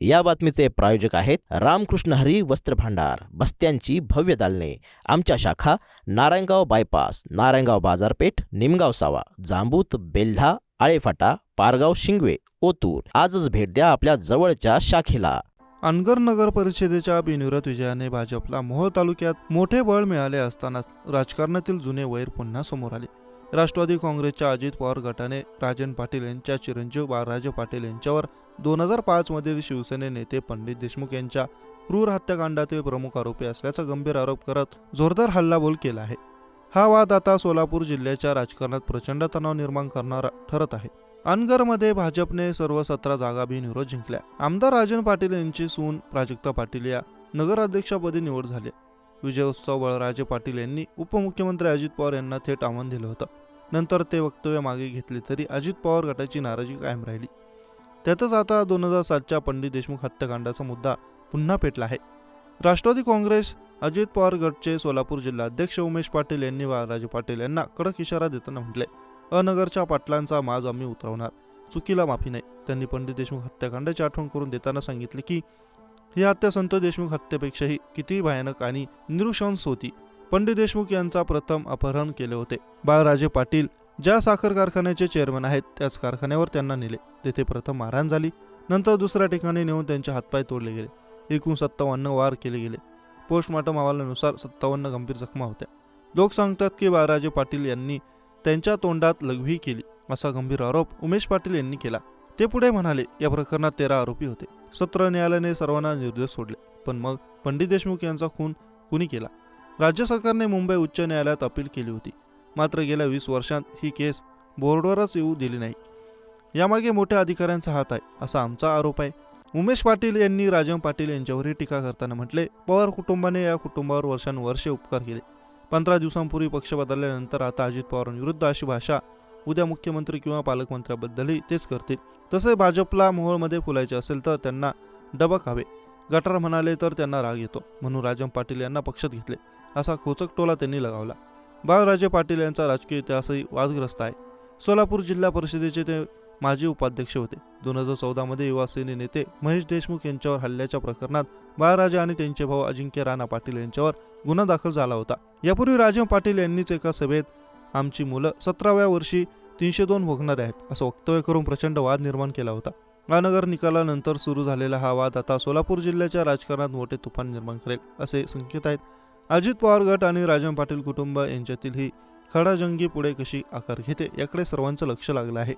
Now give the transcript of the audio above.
या बातमीचे प्रायोजक आहेत रामकृष्ण हरी वस्त्र भांडार बस्त्यांची भव्य दालने. आमच्या शाखा नारायणगाव बायपास नारायणगाव बाजारपेठ निमगाव सावा जांबूत बेल्हा आळेफाटा पारगाव शिंगवे ओतूर. आजच भेट द्या आपल्या जवळच्या शाखेला. अनगर नगर परिषदेच्या बिनविरोध विजयाने भाजपला मोहोळ तालुक्यात मोठे बळ मिळाले असतानाच राजकारणातील जुने वैर पुन्हा समोर आले. राष्ट्रवादी काँग्रेसच्या अजित पवार गटाने राजन पाटील यांच्या चिरंजीव बाळराजे पाटील यांच्यावर दोन हजार पाचमधील शिवसेने नेते पंडित देशमुख यांच्या क्रूर हत्याकांडातील प्रमुख आरोपी असल्याचा गंभीर आरोप करत जोरदार हल्लाबोल केला आहे. हा वाद आता सोलापूर जिल्ह्याच्या राजकारणात प्रचंड तणाव निर्माण करणारा ठरत आहे. अनगरमध्ये भाजपने सर्व सतरा जागा बिनविरोध जिंकल्या. आमदार राजन पाटील यांची सून प्राजक्ता पाटील या नगराध्यक्षपदी निवड झाली. विजयोत्सव बळराजे पाटील यांनी उपमुख्यमंत्री अजित पवार यांना थेट आव्हान दिलं होतं. नंतर ते वक्तव्य मागे घेतले तरी अजित पवार गटाची नाराजी कायम राहिली. त्यातच आता दोन हजार सातच्या पंडित देशमुख हत्याकांडाचा मुद्दा पुन्हा पेटला आहे. राष्ट्रवादी काँग्रेस अजित पवार गटचे सोलापूर जिल्हा अध्यक्ष उमेश पाटील यांनी बाळराजे पाटील यांना कडक इशारा देताना म्हटले अनगरच्या पाटलांचा माज आम्ही उतरवणार चुकीला माफी नाही. त्यांनी पंडित देशमुख हत्याकांडाची आठवण करून देताना सांगितले की ही हत्या संत देशमुख हत्येपेक्षाही किती भयानक आणि निरुशंस होती. पंडित देशमुख यांचा प्रथम अपहरण केले होते. बाळराजे पाटील ज्या साखर कारखान्याचे चेअरमन आहेत त्याच कारखान्यावर त्यांना नेले. तेथे प्रथम मारहाण झाली. नंतर दुसऱ्या ठिकाणी नेऊन त्यांचे हातपाय तोडले गेले. एकूण सत्तावन्न वार केले गेले. पोस्टमॉर्टम अहवालानुसार सत्तावन्न गंभीर जखमा होत्या. लोक सांगतात की बाळराजे पाटील यांनी त्यांच्या तोंडात लघवी केली असा गंभीर आरोप उमेश पाटील यांनी केला. ते पुढे म्हणाले या प्रकरणात तेरा आरोपी होते. सत्र न्यायालयाने सर्वांना निर्दोष सोडले. पण मग पंडित देशमुख यांचा खून कुणी केला? राज्य सरकारने मुंबई उच्च न्यायालयात अपील केली होती. मात्र गेल्या वीस वर्षांत ही केस बोर्डवरच येऊ दिली नाही. यामागे मोठ्या अधिकाऱ्यांचा हात आहे असा आमचा आरोप आहे. उमेश पाटील यांनी राजन पाटील यांच्यावरही टीका करताना म्हटले पवार कुटुंबाने या कुटुंबावर वर्षानुवर्षे उपकार केले. पंधरा दिवसांपूर्वी पक्ष बदलल्यानंतर आता अजित पवारांविरुद्ध अशी भाषा उद्या मुख्यमंत्री किंवा पालकमंत्र्याबद्दलही तेच करतील. तसे भाजपला मोहोळमध्ये फुलायचे असेल तर त्यांना डबक हवे. गटार म्हणाले तर त्यांना राग येतो म्हणून राजन पाटील यांना पक्षात घेतले असा खोचक टोला त्यांनी लगावला. बाळराजे पाटील यांचा राजकीय इतिहासही वादग्रस्त आहे. सोलापूर जिल्हा परिषदेचे ते माजी उपाध्यक्ष होते. दोन हजार चौदामध्ये युवासेने नेते महेश देशमुख यांच्यावर हल्ल्याच्या प्रकरणात बाळराजे आणि त्यांचे भाऊ अजिंक्य राणा पाटील यांच्यावर गुन्हा दाखल झाला होता. यापूर्वी राजन पाटील यांनीच एका सभेत आमची मुलं सतराव्या वर्षी तीनशे दोन भोगणारे आहेत असं वक्तव्य करून प्रचंड वाद निर्माण केला होता. महानगर निकालानंतर सुरू झालेला हा वाद आता सोलापूर जिल्ह्याच्या राजकारणात मोठे तुफान निर्माण करेल असे संकेत आहेत. अजित पवार गट आणि राजन पाटील कुटुंब यांच्यातील ही खडाजंगी पुढे कशी आकार घेते याकडे सर्वांचं लक्ष लागलं आहे.